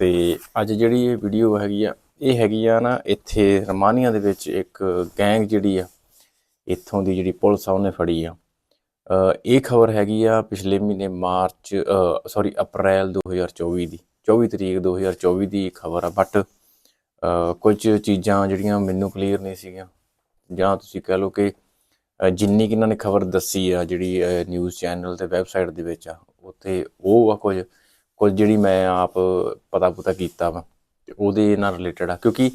ਤੇ ਅੱਜ ਜਿਹੜੀ ਇਹ ਵੀਡੀਓ ਹੈਗੀ ਆ, ਇਹ ਹੈਗੀ ਆ ਨਾ ਇੱਥੇ ਰਮਾਨੀਆ ਦੇ ਵਿੱਚ ਇੱਕ ਗੈਂਗ ਜਿਹੜੀ ਆ, ਇੱਥੋਂ ਦੀ ਜਿਹੜੀ ਪੁਲਿਸ ਆ ਉਹਨੇ ਫੜੀ ਆ। ਇਹ ਖਬਰ ਹੈਗੀ ਆ ਪਿਛਲੇ ਮਹੀਨੇ ਮਾਰਚ ਸੌਰੀ ਅਪ੍ਰੈਲ 2024 ਦੀ। 24 ਤਰੀਕ 2024 ਦੀ ਖਬਰ ਆ ਬਟ ਕੁਝ ਚੀਜ਼ਾਂ ਜਿਹੜੀਆਂ ਮੈਨੂੰ ਕਲੀਅਰ ਨਹੀਂ ਸੀਗੀਆਂ। ਜਾਂ ਤੁਸੀਂ ਕਹਿ ਲਓ ਕਿ ਜਿੰਨੀ ਕਿ ਇਹਨਾਂ ਨੇ ਖਬਰ ਦੱਸੀ ਆ ਜਿਹੜੀ ਨਿਊਜ਼ ਚੈਨਲ ਤੇ ਵੈਬਸਾਈਟ ਦੇ ਵਿੱਚ ਆ, ਉੱਥੇ ਉਹ ਆ ਕੁਝ। ਕੁਝ ਜਿਹੜੀ ਮੈਂ ਆਪ ਪਤਾ ਪੁਤਾ ਕੀਤਾ ਵਾ, ਤੇ ਉਹਦੇ ਨਾਲ ਰਿਲੇਟਡ ਆ ਕਿਉਂਕਿ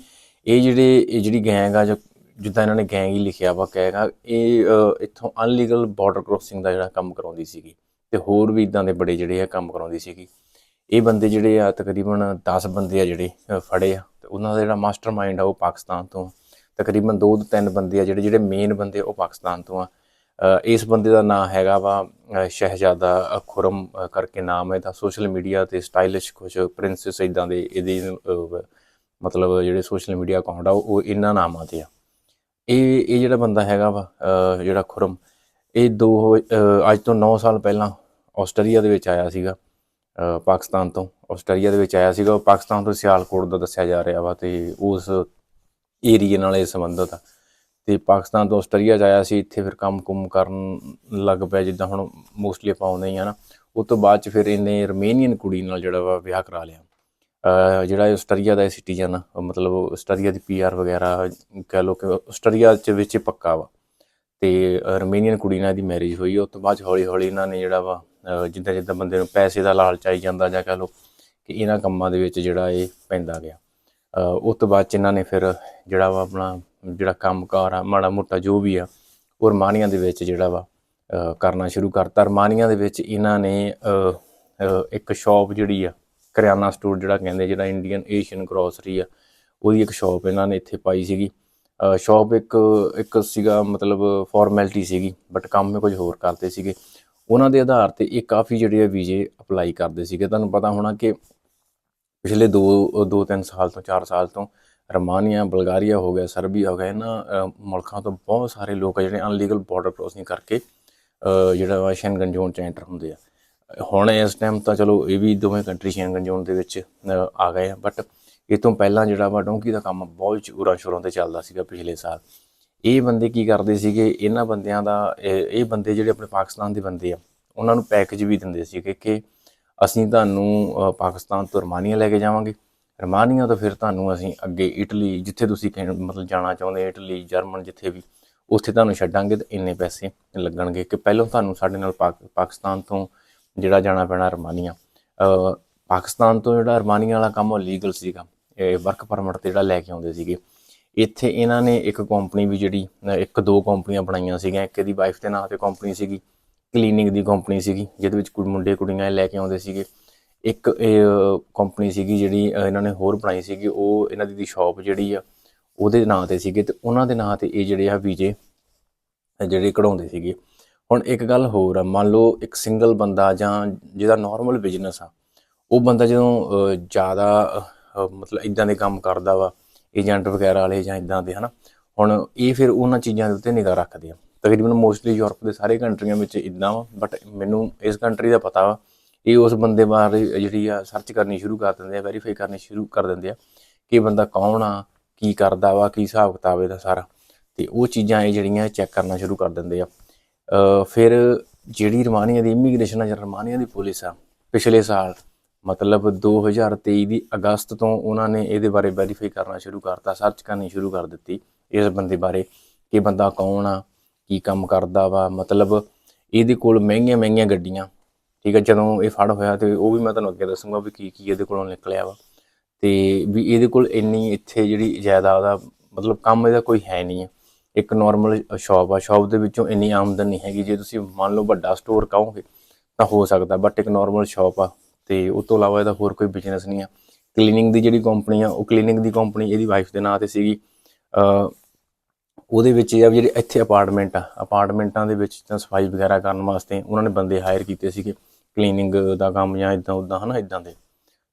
ਇਹ ਜਿਹੜੇ, ਇਹ ਜਿਹੜੀ ਗੈਂਗ ਆ, ਜੋ ਜਿੱਦਾਂ ਇਹਨਾਂ ਨੇ ਗੈਂਗ ਹੀ ਲਿਖਿਆ ਵਾ ਕਹੇਗਾ ਇਹ ਇੱਥੋਂ ਅਨਲੀਗਲ ਬਾਰਡਰ ਕ੍ਰੋਸਿੰਗ ਦਾ ਜਿਹੜਾ ਕੰਮ ਕਰਾਉਂਦੀ ਸੀਗੀ, ਤੇ ਹੋਰ ਵੀ ਇਦਾਂ ਦੇ ਬੜੇ ਜਿਹੜੇ ਆ ਕੰਮ ਕਰਾਉਂਦੀ ਸੀਗੀ ਇਹ ਬੰਦੇ ਜਿਹੜੇ ਆ, ਤਕਰੀਬਨ 10 ਬੰਦੇ ਆ ਜਿਹੜੇ ਫੜੇ ਆ, ਤੇ ਉਹਨਾਂ ਦਾ ਜਿਹੜਾ ਮਾਸਟਰਮਾਈਂਡ ਆ ਉਹ ਪਾਕਿਸਤਾਨ ਤੋਂ ਆ। ਤਕਰੀਬਨ 2 ਤੋਂ 3 ਬੰਦੇ ਆ ਜਿਹੜੇ ਜਿਹੜੇ ਮੇਨ ਬੰਦੇ ਉਹ ਪਾਕਿਸਤਾਨ ਤੋਂ ਆ ਇਸ ਬੰਦੇ ਦਾ ਨਾਮ ਹੈਗਾ ਵਾ ਸ਼ਹਿਜ਼ਾਦਾ ਖੁਰਮ ਕਰਕੇ ਨਾਮ ਹੈ ਤਾਂ ਸੋਸ਼ਲ ਮੀਡੀਆ ਤੇ ਸਟਾਈਲਿਸ਼ ਕੁਝ ਪ੍ਰਿੰਸੈਸ ਇਦਾਂ ਦੇ ਇਹਦੇ ਮਤਲਬ ਜਿਹੜੇ ਸੋਸ਼ਲ ਮੀਡੀਆ ਅਕਾਊਂਟ ਆ ਉਹ ਇਹਨਾਂ ਨਾਮਾਂ ਤੇ ਆ। ਇਹ ਇਹ ਜਿਹੜਾ ਬੰਦਾ ਹੈਗਾ ਵਾ ਜਿਹੜਾ ਖੁਰਮ ਇਹ ਦੋ ਅ, ਅੱਜ ਤੋਂ 9 ਸਾਲ ਪਹਿਲਾਂ ਆਸਟ੍ਰੇਲੀਆ ਦੇ ਵਿੱਚ ਆਇਆ ਸੀਗਾ ਪਾਕਿਸਤਾਨ ਤੋਂ। ਆਸਟ੍ਰੇਲੀਆ ਦੇ ਵਿੱਚ ਆਇਆ ਸੀਗਾ ਉਹ ਪਾਕਿਸਤਾਨ ਤੋਂ ਸਿਆਲਕੋਟ ਦਾ ਦੱਸਿਆ ਜਾ ਰਿਹਾ ਵਾ ਤੇ ਉਸ ਏਰੀਏ ਨਾਲ ਇਹ ਸੰਬੰਧਤ ਆ। ਤੇ ਪਾਕਿਸਤਾਨ ਤੋਂ ਆਸਟ੍ਰੇਲੀਆ 'ਚ ਆਇਆ ਸੀ, ਇੱਥੇ ਫਿਰ ਕੰਮ ਕੁਮ ਕਰਨ ਲੱਗ ਪਿਆ, ਜਿੱਦਾਂ ਹੁਣ ਮੋਸਟਲੀ ਆਪਾਂ ਆਉਂਦੇ ਹੀ ਆ ਨਾ। ਉਸ ਤੋਂ ਬਾਅਦ ਚ ਫਿਰ ਇਹਨੇ ਰਮੇਨੀਅਨ ਕੁੜੀ ਨਾਲ ਜਿਹੜਾ ਵਾ ਵਿਆਹ ਕਰਾ ਲਿਆ। ਜਿਹੜਾ ਇਹ ਆਸਟ੍ਰੇਲੀਆ ਦਾ ਸਿਟੀਜ਼ਨ ਮਤਲਬ ਆਸਟ੍ਰੇਲੀਆ ਦੀ ਪੀਆਰ ਵਗੈਰਾ ਕਹਿ ਲਓ ਕਿ ਆਸਟ੍ਰੇਲੀਆ ਚ ਵਿੱਚ ਪੱਕਾ ਵਾ। ਤੇ ਰਮੇਨੀਅਨ ਕੁੜੀ ਨਾਲ ਦੀ ਮੈਰਿਜ ਹੋਈ, ਉਸ ਤੋਂ ਬਾਅਦ 'ਚ ਹੌਲੀ ਹੌਲੀ ਇਹਨਾਂ ਨੇ ਜਿਹੜਾ ਵਾ ਜਿੱਦਾਂ ਜਿੱਦਾਂ ਬੰਦੇ ਨੂੰ ਪੈਸੇ ਦਾ ਲਾਲਚ ਆਈ ਜਾਂਦਾ ਜਾਂ ਕਹਿ ਲਓ ਕਿ ਇਹਨਾਂ ਕੰਮਾਂ ਦੇ ਵਿੱਚ ਜਿਹੜਾ ਇਹ ਪੈਂਦਾ ਗਿਆ। ਉਹ ਤੋਂ ਬਾਅਦ ਚ ਇਹਨਾਂ ਨੇ ਫਿਰ ਜਿਹੜਾ ਵਾ ਆਪਣਾ ਜਿਹੜਾ ਕੰਮਕਾਰ ਆ, ਮਾੜਾ ਮੋਟਾ ਜੋ ਵੀ ਆ, ਉਹ ਰਮਾਨੀਆਂ ਦੇ ਵਿੱਚ ਜਿਹੜਾ ਵਾ ਕਰਨਾ ਸ਼ੁਰੂ ਕਰਤਾ। ਰਮਾਨੀਆਂ ਦੇ ਵਿੱਚ ਇਹਨਾਂ ਨੇ ਇੱਕ ਸ਼ਾਪ ਜਿਹੜੀ ਆ, ਕਰਿਆਨਾ ਸਟੋਰ ਜਿਹੜਾ ਕਹਿੰਦੇ ਜਿਹੜਾ ਇੰਡੀਅਨ ਏਸ਼ੀਅਨ ਗਰੋਸਰੀ ਆ, ਉਹਦੀ ਇੱਕ ਸ਼ਾਪ ਇਹਨਾਂ ਨੇ ਇੱਥੇ ਪਾਈ ਸੀਗੀ। ਸ਼ਾਪ ਇੱਕ ਇੱਕ ਸੀਗਾ ਮਤਲਬ ਫਾਰਮੈਲਿਟੀ ਸੀਗੀ ਬਟ ਕੰਮ ਇਹ ਕੁਝ ਹੋਰ ਕਰਦੇ ਸੀਗੇ। ਉਹਨਾਂ ਦੇ ਆਧਾਰ ਤੇ ਇਹ ਕਾਫੀ ਜਿਹੜੇ ਆ ਵੀਜ਼ੇ ਅਪਲਾਈ ਕਰਦੇ ਸੀਗੇ। ਤੁਹਾਨੂੰ ਪਤਾ ਹੋਣਾ ਕਿ ਪਿਛਲੇ 2 2 3 ਸਾਲ ਤੋਂ 4 ਸਾਲ ਤੋਂ ਰਮਾਨੀਆ, ਬਲਗਾਰੀਆ ਹੋ ਗਿਆ ਸਰਬੀਆ ਹੋ ਗਿਆ, ਇਹਨਾਂ ਮੁਲਕਾਂ ਤੋਂ ਬਹੁਤ ਸਾਰੇ ਲੋਕ ਆ ਜਿਹੜੇ ਅਨਲੀਗਲ ਬਾਰਡਰ ਕ੍ਰੋਸਿੰਗ ਕਰਕੇ ਜਿਹੜਾ ਵਾ ਸ਼ੈਂਗਨ ਜ਼ੋਨ ਚ ਐਂਟਰ ਹੁੰਦੇ ਆ। ਹੁਣ ਇਸ ਟਾਈਮ ਤਾਂ ਚਲੋ ਇਹ ਵੀ ਦੋਵੇਂ ਕੰਟਰੀ ਸ਼ੈਂਗਨ ਜ਼ੋਨ ਦੇ ਵਿੱਚ ਆ ਗਏ ਆ ਬਟ ਇਹ ਤੋਂ ਪਹਿਲਾਂ ਜਿਹੜਾ ਵਾ ਡੋਂਕੀ ਦਾ ਕੰਮ ਬਹੁਤ ਚੂਰਾ ਸ਼ੁਰੂ ਤੇ ਚੱਲਦਾ ਸੀਗਾ ਪਿਛਲੇ ਸਾਲ। ਇਹ ਬੰਦੇ ਕੀ ਕਰਦੇ ਸੀਗੇ, ਇਹਨਾਂ ਬੰਦਿਆਂ ਦਾ, ਇਹ ਇਹ ਬੰਦੇ ਜਿਹੜੇ ਆਪਣੇ ਪਾਕਿਸਤਾਨ ਦੇ ਬੰਦੇ ਆ, ਉਹਨਾਂ ਨੂੰ ਪੈਕੇਜ ਵੀ ਦਿੰਦੇ ਸੀਗੇ ਕਿ ਅਸੀਂ ਤੁਹਾਨੂੰ ਪਾਕਿਸਤਾਨ ਤੋਂ ਰਮਾਨੀਆ ਲੈ ਕੇ ਜਾਵਾਂਗੇ। ਰਮਾਨੀਆ ਤੋਂ ਫਿਰ ਤੁਹਾਨੂੰ ਅਸੀਂ ਅੱਗੇ ਇਟਲੀ, ਜਿੱਥੇ ਤੁਸੀਂ ਕਹਿਣ- ਮਤਲਬ ਜਾਣਾ ਚਾਹੁੰਦੇ ਇਟਲੀ, ਜਰਮਨ ਜਿੱਥੇ ਵੀ, ਉੱਥੇ ਤੁਹਾਨੂੰ ਛੱਡਾਂਗੇ ਤੇ ਇੰਨੇ ਪੈਸੇ ਲੱਗਣਗੇ ਕਿ ਪਹਿਲਾਂ ਤੁਹਾਨੂੰ ਸਾਡੇ ਨਾਲ ਪਾਕ- ਪਾਕਿਸਤਾਨ ਤੋਂ ਜਿਹੜਾ ਜਾਣਾ ਪੈਣਾ ਰਮਾਨੀਆ। ਪਾਕਿਸਤਾਨ ਤੋਂ ਜਿਹੜਾ ਰਮਾਨੀਆ ਵਾਲਾ ਕੰਮ ਉਹ ਲੀਗਲ ਸੀਗਾ। ਇਹ ਵਰਕ ਪਰਮਿਟ ਤੇ ਜਿਹੜਾ ਲੈ ਕੇ ਆਉਂਦੇ ਸੀਗੇ। ਇੱਥੇ ਇਹਨਾਂ ਨੇ ਇੱਕ ਕੰਪਨੀ ਵੀ ਜਿਹੜੀ, ਇੱਕ ਦੋ ਕੰਪਨੀਆਂ ਬਣਾਈਆਂ ਸੀਗੀਆਂ, ਇੱਕ ਦੀ ਵਾਈਫ ਦੇ ਨਾਂ ਤੇ ਕੰਪਨੀ ਸੀਗੀ। ਕਲੀਨਿੰਗ ਦੀ ਕੰਪਨੀ ਸੀਗੀ, ਜਿਹਦੇ ਵਿੱਚ ਕੁੜ ਮੁੰਡੇ ਕੁੜੀਆਂ ਲੈ ਕੇ ਆਉਂਦੇ ਸੀਗੇ। ਇੱਕ ਇਹ ਕੰਪਨੀ ਸੀਗੀ ਜਿਹੜੀ ਇਹਨਾਂ ਨੇ ਹੋਰ ਬਣਾਈ ਸੀਗੀ, ਉਹ ਇਹਨਾਂ ਦੀ ਸ਼ਾਪ ਜਿਹੜੀ ਆ, ਉਹਦੇ ਨਾਂ ਤੇ ਸੀਗੇ ਤੇ ਉਹਨਾਂ ਦੇ ਨਾਂ ਤੇ ਇਹ ਜਿਹੜੇ ਆ ਵੀਜ਼ੇ ਜਿਹੜੇ ਕਢਾਉਂਦੇ ਸੀਗੇ। ਹੁਣ ਇੱਕ ਗੱਲ ਹੋਰ ਆ, ਮੰਨ ਲਓ ਇੱਕ ਸਿੰਗਲ ਬੰਦਾ ਜਾਂ ਜਿਹਦਾ ਨਾਰਮਲ ਬਿਜ਼ਨਸ ਆ, ਉਹ ਬੰਦਾ ਜਦੋਂ ਜ਼ਿਆਦਾ ਮਤਲਬ ਇਦਾਂ ਦੇ ਕੰਮ ਕਰਦਾ ਵਾ ਏਜੰਟ ਵਗੈਰਾ ਵਾਲੇ ਜਾਂ ਇਦਾਂ ਦੇ, ਹਨਾ, ਹੁਣ ਇਹ ਫਿਰ ਉਹਨਾਂ ਚੀਜ਼ਾਂ ਦੇ ਉੱਤੇ ਨਿਗਾਹ ਰੱਖਦੇ ਆ। ਤਕਰੀਬਨ ਮੋਸਟਲੀ ਯੂਰਪ ਦੇ ਸਾਰੇ ਕੰਟਰੀਆਂ ਵਿੱਚ ਇਦਾਂ ਵਾ ਬਟ ਮੈਨੂੰ ਇਸ ਕੰਟਰੀ ਦਾ ਪਤਾ ਵਾ, ਇਹ ਉਸ ਬੰਦੇ ਬਾਰੇ ਜਿਹੜੀ ਆ ਸਰਚ ਕਰਨੀ ਸ਼ੁਰੂ ਕਰ ਦਿੰਦੇ ਆ ਵੈਰੀਫਾਈ ਕਰਨੀ ਸ਼ੁਰੂ ਕਰ ਦਿੰਦੇ ਆ ਕਿ ਬੰਦਾ ਕੌਣ ਆ, ਕੀ ਕਰਦਾ ਵਾ, ਕੀ ਹਿਸਾਬ ਕਿਤਾਬ ਇਹਦਾ ਸਾਰਾ। ਤੇ ਉਹ ਚੀਜ਼ਾਂ ਇਹ ਜਿਹੜੀਆਂ ਚੈੱਕ ਕਰਨਾ ਸ਼ੁਰੂ ਕਰ ਦਿੰਦੇ ਆ। ਫਿਰ ਜਿਹੜੀ ਰਮਾਨੀਆ ਦੀ ਇਮੀਗ੍ਰੇਸ਼ਨ ਆ, ਜਾਂ ਰਮਾਨੀਆ ਦੀ ਪੁਲਿਸ ਆ, ਪਿਛਲੇ ਸਾਲ, ਮਤਲਬ 2023 ਦੀ ਅਗਸਤ ਤੋਂ ਉਹਨਾਂ ਨੇ ਇਹਦੇ ਬਾਰੇ ਵੈਰੀਫਾਈ ਕਰਨਾ ਸ਼ੁਰੂ ਕਰਤਾ ਸਰਚ ਕਰਨੀ ਸ਼ੁਰੂ ਕਰ ਦਿੱਤੀ ਇਸ ਬੰਦੇ ਬਾਰੇ ਕਿ ਬੰਦਾ ਕੌਣ ਆ ਕੀ ਕੰਮ ਕਰਦਾ ਵਾ, ਮਤਲਬ ਇਹਦੇ ਕੋਲ ਮਹਿੰਗੀਆਂ ਮਹਿੰਗੀਆਂ ਗੱਡੀਆਂ, ਠੀਕ ਹੈ ਜਦੋਂ ਇਹ ਫੜ ਹੋਇਆ ਤੇ ਉਹ ਵੀ ਮੈਂ ਤੁਹਾਨੂੰ ਅੱਗੇ ਦੱਸੂਗਾ ਵੀ ਕੀ ਕੀ ਇਹਦੇ ਕੋਲੋਂ ਨਿਕਲਿਆ ਵਾ। ਤੇ ਵੀ ਇਹਦੇ ਕੋਲ ਇੰਨੀ ਇੱਥੇ ਜਿਹੜੀ ਜਾਇਦਾਦ ਆ, ਮਤਲਬ ਕੰਮ ਇਹਦਾ ਕੋਈ ਹੈ ਨਹੀਂ ਹੈ ਇੱਕ ਨਾਰਮਲ ਸ਼ਾਪ ਆ ਸ਼ਾਪ ਦੇ ਵਿੱਚੋਂ ਇੰਨੀ ਆਮਦਨ ਨਹੀਂ ਹੈਗੀ। ਜੇ ਤੁਸੀਂ ਮੰਨ ਲਓ ਵੱਡਾ ਸਟੋਰ ਕਹੋਗੇ ਤਾਂ ਹੋ ਸਕਦਾ ਬਟ ਇੱਕ ਨਾਰਮਲ ਸ਼ਾਪ ਆ ਤੇ ਉਸ ਤੋਂ ਇਲਾਵਾ ਇਹਦਾ ਹੋਰ ਕੋਈ ਬਿਜ਼ਨਸ ਨਹੀਂ ਆ। ਕਲੀਨਿੰਗ ਦੀ ਜਿਹੜੀ ਕੰਪਨੀ ਆ, ਉਹ ਕਲੀਨਿੰਗ ਦੀ ਕੰਪਨੀ ਇਹਦੀ ਵਾਈਫ ਦੇ ਨਾਂ ਤੇ ਸੀਗੀ ਉਹਦੇ ਵਿੱਚ ਇਹ ਆ ਵੀ ਜਿਹੜੇ ਇੱਥੇ ਅਪਾਰਟਮੈਂਟ ਆ ਅਪਾਰਟਮੈਂਟਾਂ ਦੇ ਵਿੱਚ ਤਾਂ ਸਫ਼ਾਈ ਵਗੈਰਾ ਕਰਨ ਵਾਸਤੇ ਉਹਨਾਂ ਨੇ ਬੰਦੇ ਹਾਇਰ ਕੀਤੇ ਸੀਗੇ ਕਲੀਨਿੰਗ ਦਾ ਕੰਮ ਜਾਂ ਇਦਾਂ ਉਦਾਂ ਹਨਾ ਇਦਾਂ ਦੇ।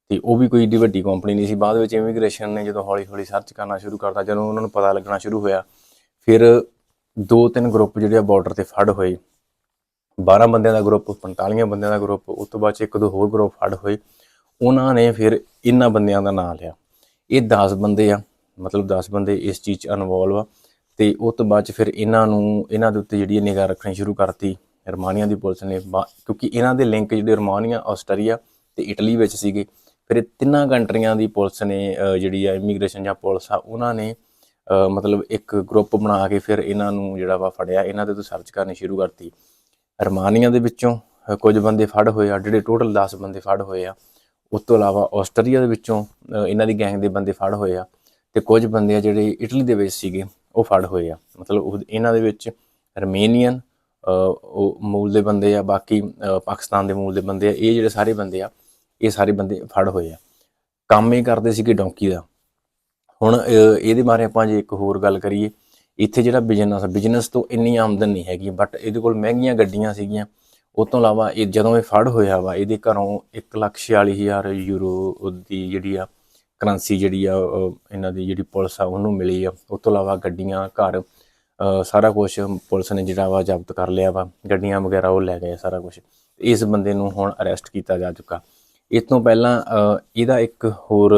ਤੇ ਉਹ ਵੀ ਕੋਈ ਏਡੀ ਵੱਡੀ ਕੰਪਨੀ ਨਹੀਂ ਸੀ। ਬਾਅਦ ਵਿੱਚ ਇਮੀਗ੍ਰੇਸ਼ਨ ਨੇ ਜਦੋਂ ਹੌਲੀ ਹੌਲੀ ਸਰਚ ਕਰਨਾ ਸ਼ੁਰੂ ਕਰਤਾ, ਜਦੋਂ ਉਹਨਾਂ ਨੂੰ ਪਤਾ ਲੱਗਣਾ ਸ਼ੁਰੂ ਹੋਇਆ, ਫਿਰ ਦੋ ਤਿੰਨ ਗਰੁੱਪ ਜਿਹੜੇ ਆ ਬਾਰਡਰ ਤੇ ਫੜ ਹੋਏ। 12 ਬੰਦਿਆਂ ਦਾ ਗਰੁੱਪ 45 ਬੰਦਿਆਂ ਦਾ ਗਰੁੱਪ ਉਸ ਤੋਂ ਬਾਅਦ 'ਚ ਇੱਕ ਦੋ ਹੋਰ ਗਰੁੱਪ ਫੜ ਹੋਏ। ਉਹਨਾਂ ਨੇ ਫਿਰ ਇਹਨਾਂ ਬੰਦਿਆਂ ਦਾ ਨਾਮ ਲਿਆ। ਇਹ 10 ਬੰਦੇ ਆ, ਮਤਲਬ 10 ਬੰਦੇ ਇਸ ਚੀਜ਼ 'ਚ ਇਨਵੋਲਵ ਆ। ਤੇ ਉਸ ਤੋਂ ਬਾਅਦ 'ਚ ਫਿਰ ਇਹਨਾਂ ਨੂੰ, ਇਹਨਾਂ ਦੇ ਉੱਤੇ ਜਿਹੜੀ ਨਿਗਾਹ ਰੱਖਣੀ ਸ਼ੁਰੂ ਕਰਤੀ। ਰਮਾਨੀਆ ਦੀ ਪੁਲਿਸ ਨੇ ਬਾ- ਕਿਉਂਕਿ ਇਹਨਾਂ ਦੇ ਲਿੰਕ ਜਿਹੜੇ ਰਮਾਨੀਆ, ਆਸਟਰੀਆ ਤੇ ਇਟਲੀ ਵਿੱਚ ਸੀਗੇ। ਫਿਰ ਇਹ ਤਿੰਨਾਂ ਕੰਟਰੀਆਂ ਦੀ ਪੁਲਿਸ ਨੇ ਜਿਹੜੀ ਆ ਇਮੀਗ੍ਰੇਸ਼ਨ ਜਾਂ ਪੁਲਿਸ ਆ, ਉਹਨਾਂ ਨੇ ਮਤਲਬ ਇੱਕ ਗਰੁੱਪ ਬਣਾ ਕੇ ਫਿਰ ਇਹਨਾਂ ਨੂੰ ਜਿਹੜਾ ਵਾ ਫੜਿਆ। ਇਹਨਾਂ ਦੇ ਤੋਂ ਸਰਚ ਕਰਨੀ ਸ਼ੁਰੂ ਕਰਤੀ। ਰਮਾਨੀਆ ਦੇ ਵਿੱਚੋਂ ਕੁਝ ਬੰਦੇ ਫੜ ਹੋਏ ਆ, ਜਿਹੜੇ ਟੋਟਲ 10 ਬੰਦੇ ਫੜ ਹੋਏ ਆ। ਉਸ ਤੋਂ ਇਲਾਵਾ ਆਸਟਰੀਆ ਦੇ ਵਿੱਚੋਂ ਇਹਨਾਂ ਦੀ ਗੈਂਗ ਦੇ ਬੰਦੇ ਫੜ ਹੋਏ ਆ। ਤੇ ਕੁਝ ਬੰਦੇ ਆ ਜਿਹੜੇ ਇਟਲੀ ਦੇ ਵਿੱਚ ਸੀਗੇ। ਉਹ ਫੜ ਹੋਏ ਆ। ਮਤਲਬ ਉਹ- ਇਹਨਾਂ ਦੇ ਵਿੱਚ ਰਮੇਨੀਅਨ ਉਹ ਮੂਲ ਦੇ ਬੰਦੇ ਆ, ਬਾਕੀ ਪਾਕਿਸਤਾਨ ਦੇ ਮੂਲ ਦੇ ਬੰਦੇ ਆ, ਇਹ ਜਿਹੜੇ ਸਾਰੇ ਬੰਦੇ ਆ, ਇਹ ਸਾਰੇ ਬੰਦੇ ਫੜ ਹੋਏ ਆ। ਕੰਮ ਇਹ ਕਰਦੇ ਸੀਗੇ ਡੌਂਕੀ ਦਾ। ਹੁਣ ਇਹਦੇ ਬਾਰੇ ਆਪਾਂ ਜੇ ਇੱਕ ਹੋਰ ਗੱਲ ਕਰੀਏ, ਇੱਥੇ ਜਿਹੜਾ ਬਿਜ਼ਨਸ ਬਿਜ਼ਨਸ ਤੋਂ ਇੰਨੀ ਆਮਦਨ ਨਹੀਂ ਹੈਗੀ ਬਟ ਇਹਦੇ ਕੋਲ ਮਹਿੰਗੀਆਂ ਗੱਡੀਆਂ ਸੀਗੀਆਂ। ਉਸ ਤੋਂ ਇਲਾਵਾ ਇਹ ਜਦੋਂ ਇਹ ਫੜ ਹੋਇਆ ਵਾ, ਇਹਦੇ ਘਰੋਂ 146000 ਯੂਰੋ ਦੀ ਜਿਹੜੀ ਆ ਕਰੰਸੀ ਜਿਹੜੀ ਆ ਇਹਨਾਂ ਦੀ ਜਿਹੜੀ ਪੁਲਿਸ ਆ, ਉਹਨੂੰ ਮਿਲੀ ਆ। ਉਸ ਤੋਂ ਇਲਾਵਾ ਗੱਡੀਆਂ, ਘਰ ਸਾਰਾ ਕੁਝ ਪੁਲਿਸ ਨੇ ਜਿਹੜਾ ਵਾ ਜ਼ਬਤ ਕਰ ਲਿਆ ਵਾ। ਗੱਡੀਆਂ ਵਗੈਰਾ ਉਹ ਲੈ ਗਏ ਸਾਰਾ ਕੁਝ ਇਸ ਬੰਦੇ ਨੂੰ ਹੁਣ ਅਰੈਸਟ ਕੀਤਾ ਜਾ ਚੁੱਕਾ। ਇਸ ਤੋਂ ਪਹਿਲਾਂ ਇਹਦਾ ਇੱਕ ਹੋਰ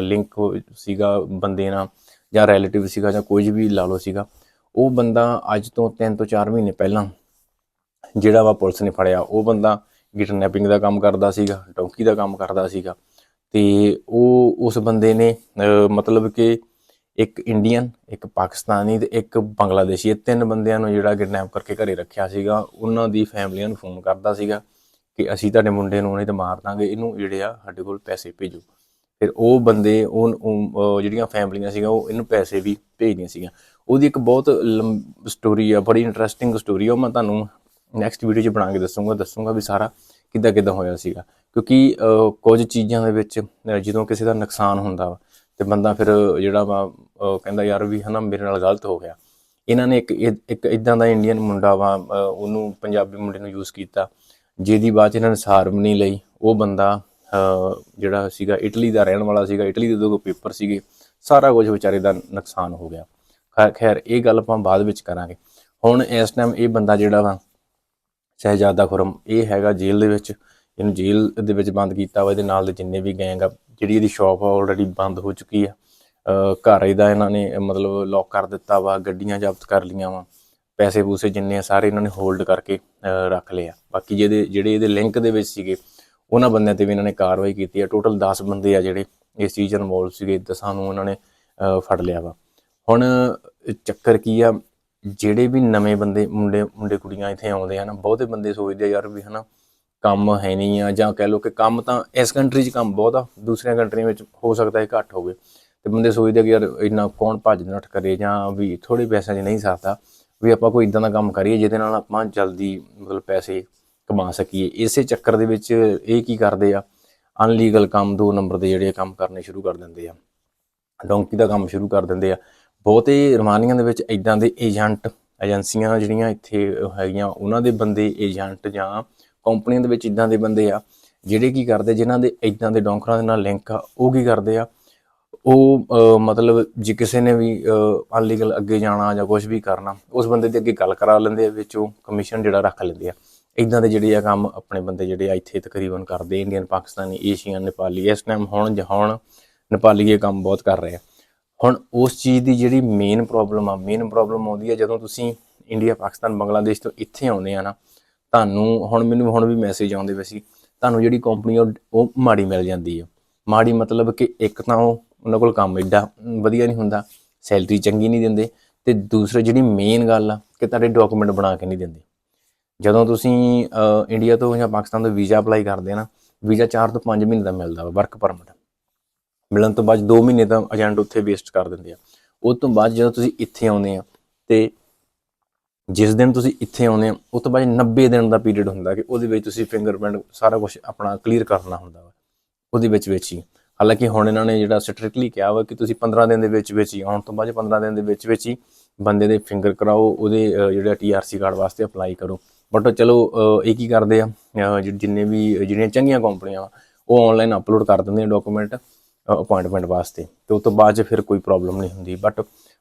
ਲਿੰਕ ਸੀਗਾ ਬੰਦੇ ਨਾਲ, ਜਾਂ ਰਿਲੇਟਿਵ ਸੀਗਾ, ਜਾਂ ਕੁਝ ਵੀ ਲਾ ਲਓ ਸੀਗਾ। ਉਹ ਬੰਦਾ ਅੱਜ ਤੋਂ 3 ਤੋਂ 4 ਮਹੀਨੇ ਪਹਿਲਾਂ ਜਿਹੜਾ ਵਾ ਪੁਲਿਸ ਨੇ ਫੜਿਆ। ਉਹ ਬੰਦਾ ਕਿਡਨੈਪਿੰਗ ਦਾ ਕੰਮ ਕਰਦਾ ਸੀਗਾ ਡੌਂਕੀ ਦਾ ਕੰਮ ਕਰਦਾ ਸੀਗਾ। ਤੇ ਉਹ ਉਸ ਬੰਦੇ ਨੇ ਮਤਲਬ ਕਿ ਇੱਕ ਇੰਡੀਅਨ ਇੱਕ ਪਾਕਿਸਤਾਨੀ ਤੇ ਇੱਕ ਬੰਗਲਾਦੇਸ਼ੀ ਇਹ ਤਿੰਨ ਬੰਦਿਆਂ ਨੂੰ ਜਿਹੜਾ ਕਿਡਨੈਪ ਕਰਕੇ ਘਰੇ ਰੱਖਿਆ ਸੀਗਾ, ਉਹਨਾਂ ਦੀ ਫੈਮਲੀਆਂ ਨੂੰ ਫੋਨ ਕਰਦਾ ਸੀਗਾ ਕਿ ਅਸੀਂ ਤੁਹਾਡੇ ਮੁੰਡੇ ਨੂੰ ਨਹੀਂ ਤਾਂ ਮਾਰ ਦਾਂਗੇ, ਇਹਨੂੰ ਜਿਹੜੇ ਆ ਸਾਡੇ ਕੋਲ ਪੈਸੇ ਭੇਜੋ। ਫਿਰ ਉਹ ਬੰਦੇ, ਉਹ ਜਿਹੜੀਆਂ ਫੈਮਲੀਆਂ ਸੀਗੀਆਂ, ਉਹ ਇਹਨੂੰ ਪੈਸੇ ਵੀ ਭੇਜਦੀਆਂ ਸੀਗੀਆਂ। ਉਹਦੀ ਇੱਕ ਬਹੁਤ ਸਟੋਰੀ ਆ, ਬੜੀ ਇੰਟਰਸਟਿੰਗ ਸਟੋਰੀ ਆ, ਉਹ ਮੈਂ ਤੁਹਾਨੂੰ ਨੈਕਸਟ ਵੀਡੀਓ 'ਚ ਬਣਾ ਕੇ ਦੱਸੂਗਾ ਦੱਸੂਗਾ ਵੀ ਸਾਰਾ। ਕਿੱਦਾਂ ਕਿੱਦਾਂ ਹੋਇਆ ਸੀਗਾ? ਕਿਉਂਕਿ ਕੁਝ ਚੀਜ਼ਾਂ ਦੇ ਵਿੱਚ ਜਦੋਂ ਕਿਸੇ ਦਾ ਨੁਕਸਾਨ ਹੁੰਦਾ ਵਾ ਤੇ ਬੰਦਾ ਫਿਰ, ਜਿਹੜਾ ਵਾ ਕਹਿੰਦਾ ਯਾਰ ਵੀ ਹਨਾ ਮੇਰੇ ਨਾਲ ਗਲਤ ਹੋ ਗਿਆ। ਇਹਨਾਂ ਨੇ ਇੱਕ, ਇਹ- ਇੱਕ ਇਦਾਂ ਦਾ ਇੰਡੀਅਨ ਮੁੰਡਾ ਵਾ ਉਹਨੂੰ ਪੰਜਾਬੀ ਮੁੰਡੇ ਨੂੰ ਯੂਜ਼ ਕੀਤਾ, ਜਿਹਦੀ ਬਾਅਦ 'ਚ ਇਹਨਾਂ ਨੇ ਸਾਰ ਵੀ ਨਹੀਂ ਲਈ, ਉਹ ਬੰਦਾ ਜਿਹੜਾ ਸੀਗਾ ਇਟਲੀ ਦਾ ਰਹਿਣ ਵਾਲਾ ਸੀਗਾ, ਇਟਲੀ ਦੇ ਦੋ ਪੇਪਰ ਸੀਗੇ, ਸਾਰਾ ਕੁਝ ਵਿਚਾਰੇ ਦਾ ਨੁਕਸਾਨ ਹੋ ਗਿਆ। ਖੈ- ਖੈਰ, ਇਹ ਗੱਲ ਆਪਾਂ ਬਾਅਦ ਵਿੱਚ ਕਰਾਂਗੇ। ਹੁਣ ਇਸ ਟਾਈਮ ਇਹ ਬੰਦਾ ਜਿਹੜਾ ਵਾ ਸ਼ਹਿਜ਼ਾਦਾ ਖੁਰਮ, ਇਹ ਹੈਗਾ ਜੇਲ੍ਹ ਦੇ ਵਿੱਚ। ਇਹਨੂੰ ਜੇਲ੍ਹ ਦੇ ਵਿੱਚ ਬੰਦ ਕੀਤਾ ਵਾ, ਇਹਦੇ ਨਾਲ ਦੇ ਜਿੰਨੇ ਵੀ ਗੈਂਗ ਆ, ਜਿਹੜੀ ਇਹਦੀ ਸ਼ਾਪ ਆ ਆਲਰੇਡੀ ਬੰਦ ਹੋ ਚੁੱਕੀ ਆ। ਘਰ ਇਹਦਾ ਇਹਨਾਂ ਨੇ, ਮਤਲਬ ਲੌਕ ਕਰ ਦਿੱਤਾ ਵਾ, ਗੱਡੀਆਂ ਜ਼ਬਤ ਕਰ ਲੀਆਂ ਵਾ। ਪੈਸੇ ਪੂਸੇ ਜਿੰਨੇ ਆ, ਸਾਰੇ ਇਹਨਾਂ ਨੇ ਹੋਲਡ ਕਰਕੇ ਰੱਖ ਲਏ ਆ। ਬਾਕੀ ਜਿਹਦੇ, ਜਿਹੜੇ ਇਹਦੇ ਲਿੰਕ ਦੇ ਵਿੱਚ ਸੀਗੇ, ਉਹਨਾਂ ਬੰਦਿਆਂ ਤੇ ਵੀ ਇਹਨਾਂ ਨੇ ਕਾਰਵਾਈ ਕੀਤੀ ਆ। ਟੋਟਲ 10 ਬੰਦੇ ਆ ਜਿਹੜੇ ਇਸ ਚੀਜ਼ ਇਨਵੋਲਵ ਸੀਗੇ, ਦਸਾਂ ਨੂੰ ਉਹਨਾਂ ਨੇ ਫੜ ਲਿਆ ਵਾ। ਹੁਣ ਚੱਕਰ ਕੀ ਆ ਜਿਹੜੇ ਵੀ ਨਵੇਂ ਬੰਦੇ, ਮੁੰਡੇ ਮੁੰਡੇ ਕੁੜੀਆਂ ਇੱਥੇ ਆਉਂਦੇ ਹਨ, ਬਹੁਤੇ ਬੰਦੇ ਸੋਚਦੇ ਆ ਯਾਰ ਵੀ ਹਨਾ ਕੰਮ ਹੈ ਨਹੀਂ ਆ ਜਾਂ ਕਹਿ ਲਓ ਕਿ ਕੰਮ ਤਾਂ ਇਸ ਕੰਟਰੀ 'ਚ ਕੰਮ ਬਹੁਤ ਆ ਦੂਸਰੀਆਂ ਕੰਟਰੀਆਂ ਵਿੱਚ ਹੋ ਸਕਦਾ ਹੈ ਘੱਟ ਹੋਵੇ। ਤੇ ਬੰਦੇ ਸੋਚਦੇ ਆ ਕਿ ਯਾਰ ਇੰਨਾ ਕੌਣ ਭੱਜ ਨੱਠ ਕਰੇ ਜਾਂ ਵੀ ਥੋੜੇ ਪੈਸਿਆਂ 'ਚ ਨਹੀਂ ਸਰਦਾ, ਵੀ ਆਪਾਂ ਕੋਈ ਇਦਾਂ ਦਾ ਕੰਮ ਕਰੀਏ ਜਿਹਦੇ ਨਾਲ ਆਪਾਂ ਜਲਦੀ ਮਤਲਬ ਪੈਸੇ ਕਮਾ ਸਕੀਏ। ਇਸੇ ਚੱਕਰ ਦੇ ਵਿੱਚ ਇਹ ਕੀ ਕਰਦੇ ਆ? ਅਨਲੀਗਲ ਕੰਮ ਦੋ ਨੰਬਰ ਦੇ ਜਿਹੜੇ ਕੰਮ ਕਰਨੇ ਸ਼ੁਰੂ ਕਰ ਦਿੰਦੇ ਆ। ਡੌਂਕੀ ਦਾ ਕੰਮ ਸ਼ੁਰੂ ਕਰ ਦਿੰਦੇ ਆ। ਬਹੁਤੇ ਰਮਾਨੀਆਂ ਦੇ ਵਿੱਚ ਇਦਾਂ ਦੇ ਏਜੰਟ ਏਜੰਸੀਆਂ ਜਿਹੜੀਆਂ ਇੱਥੇ ਹੈਗੀਆਂ, ਉਹਨਾਂ ਦੇ ਬੰਦੇ ਏਜੰਟ ਜਾਂ ਕੰਪਨੀਆਂ ਦੇ ਵਿੱਚ ਇਦਾਂ ਦੇ ਬੰਦੇ ਆ, ਜਿਹੜੇ ਕੀ ਕਰਦੇ, ਜਿਨ੍ਹਾਂ ਦੇ ਇਦਾਂ ਦੇ ਡੌਂਕਰਾਂ ਦੇ ਨਾਲ ਲਿੰਕ ਆ, ਉਹ ਕੀ ਕਰਦੇ ਆ, ਉਹ ਮਤਲਬ ਜੇ ਕਿਸੇ ਨੇ ਵੀ ਅਨਲੀਗਲ ਅੱਗੇ ਜਾਣਾ ਜਾਂ ਕੁਝ ਵੀ ਕਰਨਾ, ਉਸ ਬੰਦੇ ਦੇ ਅੱਗੇ ਗੱਲ ਕਰਾ ਲੈਂਦੇ ਆ, ਵਿੱਚ ਉਹ ਕਮਿਸ਼ਨ ਜਿਹੜਾ ਰੱਖ ਲੈਂਦੇ ਆ। ਇਦਾਂ ਦੇ ਜਿਹੜੇ ਆ ਕੰਮ ਆਪਣੇ ਬੰਦੇ ਜਿਹੜੇ ਆ ਇੱਥੇ ਤਕਰੀਬਨ ਕਰਦੇ ਇੰਡੀਅਨ ਪਾਕਿਸਤਾਨੀ ਏਸ਼ੀਅਨ ਨੇਪਾਲੀ ਇਸ ਟਾਈਮ ਹੁਣ ਹੁਣ ਨੇਪਾਲੀ ਇਹ ਕੰਮ ਬਹੁਤ ਕਰ ਰਹੇ ਆ। ਹੁਣ ਉਸ ਚੀਜ਼ ਦੀ ਜਿਹੜੀ ਮੇਨ ਪ੍ਰੋਬਲਮ ਆ ਮੇਨ ਪ੍ਰੋਬਲਮ ਆਉਂਦੀ ਆ, ਜਦੋਂ ਤੁਸੀਂ ਇੰਡੀਆ ਪਾਕਿਸਤਾਨ ਬੰਗਲਾਦੇਸ਼ ਤੋਂ ਇੱਥੇ ਆਉਂਦੇ ਆ ਨਾ, ਤੁਹਾਨੂੰ ਹੁਣ ਮੈਨੂੰ ਹੁਣ ਵੀ ਮੈਸੇਜ ਆਉਂਦੇ ਪਏ ਸੀ, ਤੁਹਾਨੂੰ ਜਿਹੜੀ ਕੰਪਨੀ ਉਹ ਮਾੜੀ ਮਿਲ ਜਾਂਦੀ ਆ। ਮਾੜੀ ਮਤਲਬ ਕਿ ਇੱਕ ਤਾਂ ਉਹ ਉਹਨਾਂ ਕੋਲ ਕੰਮ ਐਡਾ ਵਧੀਆ ਨਹੀਂ ਹੁੰਦਾ ਸੈਲਰੀ ਚੰਗੀ ਨਹੀਂ ਦਿੰਦੇ, ਤੇ ਦੂਸਰਾ ਜਿਹੜੀ ਮੇਨ ਗੱਲ ਆ, ਕਿ ਤੁਹਾਡੇ ਡਾਕੂਮੈਂਟ ਬਣਾ ਕੇ ਨਹੀਂ ਦਿੰਦੇ। ਜਦੋਂ ਤੁਸੀਂ ਇੰਡੀਆ ਤੋਂ ਜਾਂ ਪਾਕਿਸਤਾਨ ਤੋਂ ਵੀਜ਼ਾ ਅਪਲਾਈ ਕਰਦੇ ਆ ਨਾ ਵੀਜ਼ਾ 4 ਤੋਂ 5 ਮਹੀਨੇ ਦਾ ਮਿਲਦਾ ਵਾ ਵਰਕ ਪਰਮਿਟ ਮਿਲਣ ਤੋਂ ਬਾਅਦ 2 ਮਹੀਨੇ ਤਾਂ ਏਜੰਟ ਉੱਥੇ ਵੇਸਟ ਕਰ ਦਿੰਦੇ ਆ। ਉਸ ਤੋਂ ਬਾਅਦ ਜਦੋਂ ਤੁਸੀਂ ਇੱਥੇ ਆਉਂਦੇ ਆ ਤੇ ਜਿਸ ਦਿਨ ਤੁਸੀਂ ਇੱਥੇ ਆਉਂਦੇ ਆ ਉਸ ਤੋਂ ਬਾਅਦ 90 ਦਿਨ ਦਾ ਪੀਰੀਅਡ ਹੁੰਦਾ ਕਿ ਉਹਦੇ ਵਿੱਚ ਤੁਸੀਂ ਫਿੰਗਰਪ੍ਰਿੰਟ ਸਾਰਾ ਕੁਝ ਆਪਣਾ ਕਲੀਅਰ ਕਰਨਾ ਹੁੰਦਾ ਵਾ ਉਹਦੇ ਵਿੱਚ ਵਿੱਚ। ਹੀ ਹਾਲਾਂਕਿ ਹੁਣ ਇਹਨਾਂ ਨੇ ਜਿਹੜਾ ਸਟ੍ਰਿਕਟਲੀ ਕਿਹਾ ਵਾ ਕਿ ਤੁਸੀਂ 15 ਦਿਨ ਦੇ ਵਿੱਚ ਵਿੱਚ ਹੀ ਆਉਣ ਤੋਂ ਬਾਅਦ 15 ਦਿਨ ਦੇ ਵਿੱਚ ਵਿੱਚ ਹੀ ਬੰਦੇ ਦੇ ਫਿੰਗਰ ਕਰਾਓ ਉਹਦੇ ਅਹ, ਜਿਹੜਾ ਟੀਆਰਸੀ ਕਾਰਡ ਵਾਸਤੇ ਅਪਲਾਈ ਕਰੋ। ਬਟ ਚਲੋ ਇਹ ਕੀ ਕਰਦੇ ਆ ਜਿੰਨੇ ਵੀ ਜਿਹੜੀਆਂ ਚੰਗੀਆਂ ਕੰਪਨੀਆਂ ਵਾ ਉਹ ਆਨਲਾਈਨ ਅਪਲੋਡ ਕਰ ਦਿੰਦੇ ਆ ਡਾਕੂਮੈਂਟ ਅਪਾਇੰਟਮੈਂਟ ਵਾਸਤੇ ਤੇ ਉਸ ਤੋਂ ਬਾਅਦ ਚ ਫਿਰ ਕੋਈ ਪ੍ਰੋਬਲਮ ਨਹੀਂ ਹੁੰਦੀ ਬਟ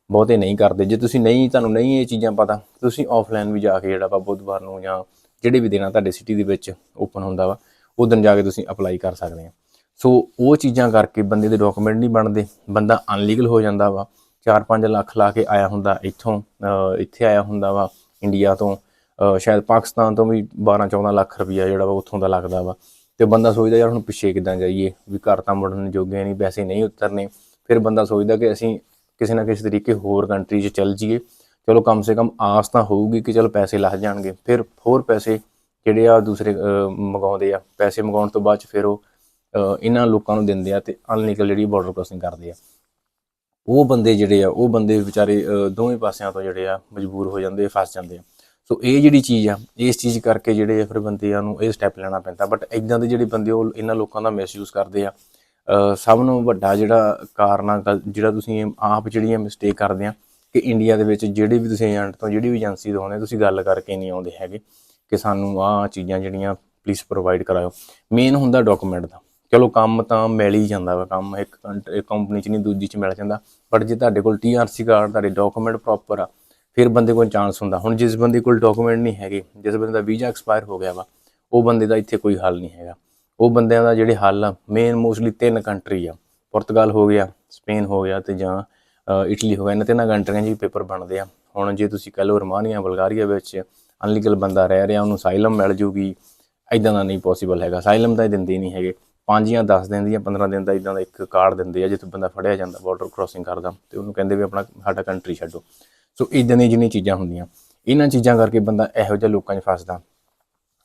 ਬਹੁਤੇ ਨਹੀਂ ਕਰਦੇ। ਜੇ ਤੁਸੀਂ ਨਹੀਂ, ਤੁਹਾਨੂੰ ਨਹੀਂ ਇਹ ਚੀਜ਼ਾਂ ਪਤਾ, ਤੁਸੀਂ ਆਫਲਾਈਨ ਵੀ ਜਾ ਕੇ ਜਿਹੜਾ ਵਾ ਬੁੱਧਵਾਰ ਨੂੰ ਜਾਂ ਜਿਹੜੇ ਵੀ ਦਿਨਾਂ ਤੁਹਾਡੇ ਸਿਟੀ ਦੇ ਵਿੱਚ ਓਪਨ ਹੁੰਦਾ ਵਾ, ਉਹ ਦਿਨ ਜਾ ਕੇ ਤੁਸੀਂ ਅਪਲਾਈ ਕਰ ਸਕਦੇ ਆ। ਸੋ ਉਹ ਚੀਜ਼ਾਂ ਕਰਕੇ ਬੰਦੇ ਦੇ ਡਾਕੂਮੈਂਟ ਨਹੀਂ ਬਣਦੇ, ਬੰਦਾ ਅਨਲੀਗਲ ਹੋ ਜਾਂਦਾ ਵਾ 4-5 ਲੱਖ ਲਾ ਕੇ ਆਇਆ ਹੁੰਦਾ ਇੱਥੋਂ ਇੱਥੇ ਆਇਆ ਹੁੰਦਾ ਵਾ ਇੰਡੀਆ ਤੋਂ ਸ਼ਾਇਦ ਪਾਕਿਸਤਾਨ ਤੋਂ ਵੀ 12-14 ਲੱਖ ਰੁਪਈਆ ਜਿਹੜਾ ਵਾ ਉੱਥੋਂ ਦਾ ਲੱਗਦਾ ਵਾ। ਤੇ ਬੰਦਾ ਸੋਚਦਾ ਯਾਰ ਹੁਣ ਪਿੱਛੇ ਕਿੱਦਾਂ ਜਾਈਏ ਵੀ ਘਰ ਤਾਂ ਮੁੜਨ ਜੋਗੇ ਨਹੀਂ ਪੈਸੇ ਨਹੀਂ ਉਤਰਨੇ। ਫਿਰ ਬੰਦਾ ਸੋਚਦਾ ਕਿ ਅਸੀਂ ਕਿਸੇ ਨਾ ਕਿਸੇ ਤਰੀਕੇ ਹੋਰ ਕੰਟਰੀ 'ਚ ਚੱਲ ਜਾਈਏ। ਚਲੋ ਕਮ ਸੇ ਕਮ ਆਸ ਤਾਂ ਹੋਊਗੀ ਕਿ ਚਲ ਪੈਸੇ ਲੱਗ ਜਾਣਗੇ। ਫਿਰ ਹੋਰ ਪੈਸੇ ਜਿਹੜੇ ਆ ਦੂਸਰੇ ਅਹ, ਮੰਗਾਉਂਦੇ ਆ ਪੈਸੇ ਮੰਗਾਉਣ ਤੋਂ ਬਾਅਦ ਚ ਫਿਰ ਉਹ ਇਹਨਾਂ ਲੋਕਾਂ ਨੂੰ ਦਿੰਦੇ ਆ ਤੇ ਅਨਲੀਗਲ ਜਿਹੜੀ ਬਾਰਡਰ ਕ੍ਰਾਸਿੰਗ ਕਰਦੇ ਆ। ਉਹ ਬੰਦੇ ਜਿਹੜੇ ਆ ਉਹ ਬੰਦੇ ਵਿਚਾਰੇ ਦੋਵੇਂ ਪਾਸਿਆਂ ਤੋਂ ਜਿਹੜੇ ਆ ਮਜਬੂਰ ਹੋ ਜਾਂਦੇ ਫਸ ਜਾਂਦੇ ਆ। ਸੋ ਇਹ ਜਿਹੜੀ ਚੀਜ਼ ਆ, ਇਸ ਚੀਜ਼ ਕਰਕੇ ਜਿਹੜੇ ਆ ਫਿਰ ਬੰਦਿਆਂ ਨੂੰ ਇਹ ਸਟੈਪ ਲੈਣਾ ਪੈਂਦਾ। ਬਟ ਇਦਾਂ ਦੇ ਜਿਹੜੇ ਬੰਦੇ ਉਹ ਇਹਨਾਂ ਲੋਕਾਂ ਦਾ ਮਿਸਯੂਜ਼ ਕਰਦੇ ਆ। ਸਭ ਨੂੰ ਵੱਡਾ ਜਿਹੜਾ ਕਾਰਨ ਆ, ਗਲ- ਜਿਹੜਾ ਤੁਸੀਂ ਇਹ ਆਪ ਜਿਹੜੀਆਂ ਮਿਸਟੇਕ ਕਰਦੇ ਆ, ਕਿ ਇੰਡੀਆ ਦੇ ਵਿੱਚ ਜਿਹੜੇ ਵੀ ਤੁਸੀਂ ਏਜੰਟ ਤੋਂ ਜਿਹੜੀ ਵੀ ਏਜੰਸੀ ਤੋਂ ਆਉਂਦੇ, ਤੁਸੀਂ ਗੱਲ ਕਰਕੇ ਨਹੀਂ ਆਉਂਦੇ ਹੈਗੇ ਕਿ ਸਾਨੂੰ ਆਹ ਚੀਜ਼ਾਂ ਜਿਹੜੀਆਂ ਪਲੀਜ਼ ਪ੍ਰੋਵਾਈਡ ਕਰਾਓ ਮੇਨ ਹੁੰਦਾ ਡਾਕੂਮੈਂਟ ਦਾ। ਚਲੋ ਕੰਮ ਤਾਂ ਮਿਲ ਹੀ ਜਾਂਦਾ ਵਾ, ਕੰਮ ਇੱਕ ਕੰਟ- ਇੱਕ ਕੰਪਨੀ 'ਚ ਨਹੀਂ, ਦੂਜੀ 'ਚ ਮਿਲ ਜਾਂਦਾ। ਬਟ ਜੇ ਤੁਹਾਡੇ ਕੋਲ ਟੀਆਰਸੀ ਕਾਰਡ ਤੁਹਾਡੇ ਡਾਕੂਮੈਂਟ ਪ੍ਰੋਪਰ ਆ ਫਿਰ ਬੰਦੇ ਕੋਲ ਚਾਂਸ ਹੁੰਦਾ। ਹੁਣ ਜਿਸ ਬੰਦੇ ਕੋਲ ਡਾਕੂਮੈਂਟ ਨਹੀਂ ਹੈਗੇ, ਜਿਸ ਬੰਦੇ ਦਾ ਵੀਜ਼ਾ ਐਕਸਪਾਇਰ ਹੋ ਗਿਆ ਵਾ, ਉਹ ਬੰਦੇ ਦਾ ਇੱਥੇ ਕੋਈ ਹੱਲ ਨਹੀਂ ਹੈਗਾ। ਉਹ ਬੰਦਿਆਂ ਦਾ ਜਿਹੜੇ ਹੱਲ ਆ ਮੇਨ ਮੋਸਟਲੀ ਤਿੰਨ ਕੰਟਰੀ ਆ। ਪੁਰਤਗਾਲ ਹੋ ਗਿਆ, ਸਪੇਨ ਹੋ ਗਿਆ ਤੇ ਜਾਂ ਇਟਲੀ ਹੋ ਗਿਆ। ਇਹਨਾਂ ਤਿੰਨਾਂ ਕੰਟਰੀਆਂ 'ਚ ਵੀ ਪੇਪਰ ਬਣਦੇ ਆ। ਹੁਣ ਜੇ ਤੁਸੀਂ ਕਹ ਲਓ ਰਮਾਨੀਆ, ਬਲਗਾਰੀਆ ਵਿੱਚ ਅਨਲੀਗਲ ਬੰਦਾ ਰਹਿ ਰਿਹਾ, ਉਹਨੂੰ ਸਾਈਲਮ ਮਿਲ ਜੂਗੀ। ਇਦਾਂ ਦਾ ਨਹੀਂ ਪੋਸੀਬਲ ਹੈਗਾ। ਸਾਈਲਮ ਤਾਂ ਇਹ ਦਿੰਦੇ ਹੀ ਨਹੀਂ ਹੈਗੇ। 5 ਜਾਂ 10 ਦਿਨ ਦੀ ਜਾਂ 15 ਦਿਨ ਦਾ ਇਦਾਂ ਦਾ ਇੱਕ ਕਾਰਡ ਦਿੰਦੇ ਆ, ਜਿੱਥੇ ਬੰਦਾ ਫੜਿਆ ਜਾਂਦਾ ਬਾਰਡਰ ਕ੍ਰਾਸਿੰਗ ਕਰਦਾ। ਤੇ ਉਹਨੂੰ ਕਹਿੰਦੇ ਵੀ ਆਪਣਾ ਸਾਡਾ ਕੰਟਰੀ ਛੱਡੋ। ਸੋ ਇਦਾਂ ਦੀਆਂ ਜਿੰਨੀਆਂ ਚੀਜ਼ਾਂ ਹੁੰਦੀਆਂ, ਇਹਨਾਂ ਚੀਜ਼ਾਂ ਕਰਕੇ ਬੰਦਾ ਇਹੋ ਜਿਹੇ ਲੋਕਾਂ 'ਚ ਫਸਦਾ।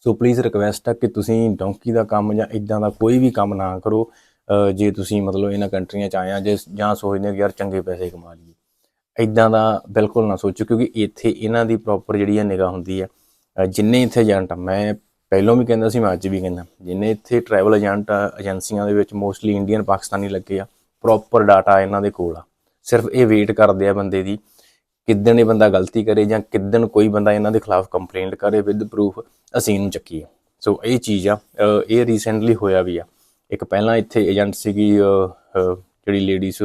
ਸੋ ਪਲੀਜ਼ ਰਿਕਵੈਸਟ ਹੈ ਕਿ ਤੁਸੀਂ ਡੌਂਕੀ ਦਾ ਕੰਮ ਜਾਂ ਇਦਾਂ ਦਾ ਕੋਈ ਵੀ ਕੰਮ ਨਾ ਕਰੋ ਜੇ ਤੁਸੀਂ ਮਤਲਬ ਇਹਨਾਂ ਕੰਟਰੀਆਂ 'ਚ ਆਏ ਆ, ਜੇ ਜਾਂ ਸੋਚਦੇ ਹੋ ਕਿ ਯਾਰ ਚੰਗੇ ਪੈਸੇ ਕਮਾ ਲਈਏ। ਇਦਾਂ ਦਾ ਬਿਲਕੁਲ ਨਾ ਸੋਚੋ, ਕਿਉਂਕਿ ਇੱਥੇ ਇਹਨਾਂ ਦੀ ਪ੍ਰੋਪਰ ਜਿਹੜੀ ਹੈ ਨਿਗਾਹ ਹੁੰਦੀ ਹੈ ਜਿੰਨੇ ਇੱਥੇ ਏਜੰਟ ਮੈਂ ਪਹਿਲਾਂ ਵੀ ਕਹਿੰਦਾ ਸੀ, ਮੈਂ ਅੱਜ ਵੀ ਕਹਿੰਦਾ, ਜਿੰਨੇ ਇੱਥੇ ਟਰੈਵਲ ਏਜੰਟ ਏਜੰਸੀਆਂ ਦੇ ਵਿੱਚ ਮੋਸਟਲੀ ਇੰਡੀਅਨ ਪਾਕਿਸਤਾਨੀ ਲੱਗੇ ਆ ਪ੍ਰੋਪਰ ਡਾਟਾ ਇਹਨਾਂ ਦੇ ਕੋਲ ਆ। ਸਿਰਫ ਇਹ ਵੇਟ ਕਰਦੇ ਆ ਬੰਦੇ ਦੀ ਕਿੱਦਣ ਇਹ ਬੰਦਾ ਗਲਤੀ ਕਰੇ ਜਾਂ ਕਿੱਦਣ ਕੋਈ ਬੰਦਾ ਇਹਨਾਂ ਦੇ ਖਿਲਾਫ ਕੰਪਲੇਂਟ ਕਰੇ ਵਿਦ ਪ੍ਰੂਫ ਅਸੀਂ ਇਹਨੂੰ ਚੱਕੀਏ। ਸੋ ਇਹ ਚੀਜ਼ ਆ ਇਹ ਰੀਸੈਂਟਲੀ ਹੋਇਆ ਵੀ ਆ। ਇੱਕ ਪਹਿਲਾਂ ਇੱਥੇ ਏਜੰਟ ਸੀਗੀ ਜਿਹੜੀ ਲੇਡੀਜ਼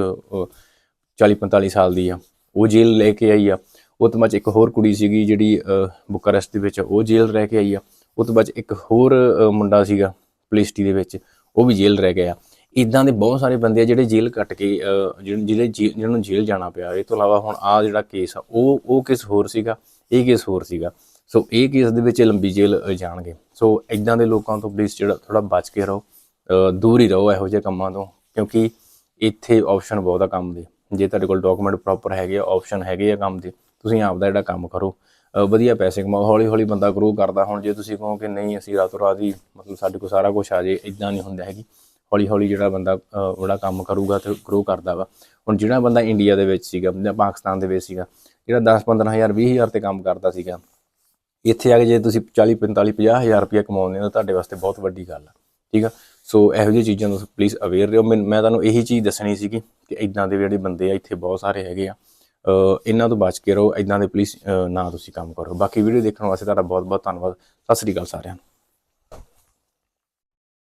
40 45 ਸਾਲ ਦੀ ਆ ਉਹ ਜੇਲ੍ਹ ਲੈ ਕੇ ਆਈ ਆ। ਉਹ ਤੋਂ ਬਾਅਦ 'ਚ ਇੱਕ ਹੋਰ ਕੁੜੀ ਸੀਗੀ ਜਿਹੜੀ ਅਹ, ਬੁਕਾਰੈਸਟ ਦੇ ਵਿੱਚ ਉਹ ਜੇਲ੍ਹ ਰਹਿ ਕੇ ਆਈ ਆ। ਉਹ ਤੋਂ ਬਾਅਦ 'ਚ ਇੱਕ ਹੋਰ ਮੁੰਡਾ ਸੀਗਾ ਪਲਿਸਟੀ ਦੇ ਵਿੱਚ ਉਹ ਵੀ ਜੇਲ੍ਹ ਰਹਿ ਗਿਆ। ਇਦਾਂ ਦੇ ਬਹੁਤ ਸਾਰੇ ਬੰਦੇ ਆ ਜਿਹੜੇ ਜੇਲ੍ਹ ਕੱਟ ਕੇ ਅਹ, ਜਿਹੜੇ ਜੇ- ਜਿਹਨਾਂ ਨੂੰ ਜੇਲ੍ਹ ਜਾਣਾ ਪਿਆ। ਇਹ ਤੋਂ ਇਲਾਵਾ ਹੁਣ ਆ ਜਿਹੜਾ ਕੇਸ ਆ ਉਹ ਉਹ ਕੇਸ ਹੋਰ ਸੀਗਾ ਇਹ ਕੇਸ ਹੋਰ ਸੀਗਾ। ਸੋ ਇਹ ਕੇਸ ਦੇ ਵਿੱਚ ਲੰਬੀ ਜੇਲ੍ਹ ਜਾਣਗੇ। ਸੋ ਇਦਾਂ ਦੇ ਲੋਕਾਂ ਤੋਂ ਪਲੀਜ਼ ਜਿਹੜਾ ਥੋੜਾ ਬਚ ਕੇ ਰਹੋ ਦੂਰ ਹੀ ਰਹੋ ਇਹੋ ਜਿਹੇ ਕੰਮਾਂ ਤੋਂ ਕਿਉਂਕਿ ਇੱਥੇ ਆਪਸ਼ਨ ਬਹੁਤ ਆ ਕੰਮ ਦੇ। ਜੇ ਤੁਹਾਡੇ ਕੋਲ ਡਾਕੂਮੈਂਟ ਪ੍ਰੋਪਰ ਹੈਗੇ ਆ ਆਪਸ਼ਨ ਹੈਗੇ ਆ ਕੰਮ ਦੇ ਤੁਸੀਂ ਆਪ ਦਾ ਜਿਹੜਾ ਕੰਮ ਕਰੋ। ਵਧੀਆ ਪੈਸੇ ਕਮਾਓ ਹੌਲੀ ਹੌਲੀ ਬੰਦਾ ਗਰੋ ਕਰਦਾ। ਹੁਣ ਜੇ ਤੁਸੀਂ ਕਹੋ ਕਿ ਨਹੀਂ ਅਸੀਂ ਰਾਤੋਂ ਰਾਤ ਹੀ ਮਤਲਬ ਸਾਡੇ ਕੋਲ ਸਾਰਾ ਕੁਝ ਆ ਜੇ ਇਦਾਂ ਨਹੀਂ ਹੁੰਦਾ ਹੈਗੀ। ਹੌਲੀ ਹੌਲੀ ਜਿਹੜਾ ਬੰਦਾ, ਅਹ ਕੰਮ ਕਰੂਗਾ ਤੇ ਗਰੋ ਕਰਦਾ ਵਾ। ਹੁਣ ਜਿਹੜਾ ਬੰਦਾ ਇੰਡੀਆ ਦੇ ਵਿੱਚ ਸੀਗਾ, ਜਾਂ ਪਾਕਿਸਤਾਨ ਦੇ ਵਿੱਚ ਸੀਗਾ, ਜਿਹੜਾ 10 15000 20000 ਤੇ ਕੰਮ ਕਰਦਾ ਸੀਗਾ, ਇੱਥੇ ਆ ਕੇ ਜੇ ਤੁਸੀਂ 40 45 50000 ਰੁਪਏ ਕਮਾਉਂਦੇ ਹੋ, ਤਾਂ ਤੁਹਾਡੇ ਵਾਸਤੇ ਬਹੁਤ ਵੱਡੀ ਗੱਲ ਆ, ਠੀਕ ਆ? ਸੋ ਇਹੋ ਜਿਹੀ ਚੀਜ਼ਾਂ ਤੋਂ ਪਲੀਜ਼ ਅਵੇਅਰ ਰਹੋ ਮੈਂ ਮੈਂ ਤੁਹਾਨੂੰ ਇਹੀ ਚੀਜ਼ ਦੱਸਣੀ ਸੀਗੀ ਕਿ ਇਦਾਂ ਦੇ ਜਿਹੜੇ ਬੰਦੇ ਆ, ਇੱਥੇ ਬਹੁਤ ਸਾਰੇ ਹੈਗੇ ਆ। ਇਹਨਾਂ ਤੋਂ ਬਚ ਕੇ ਰਹੋ ਇਦਾਂ ਦੇ ਪਲੀਜ਼ ਨਾ ਤੁਸੀਂ ਕੰਮ ਕਰੋ। ਬਾਕੀ ਵੀਡੀਓ ਦੇਖਣ ਵਾਸਤੇ ਤੁਹਾਡਾ ਬਹੁਤ ਬਹੁਤ ਧੰਨਵਾਦ। ਸਤਿ ਸ੍ਰੀ ਅਕਾਲ ਸਾਰਿਆਂ ਨੂੰ।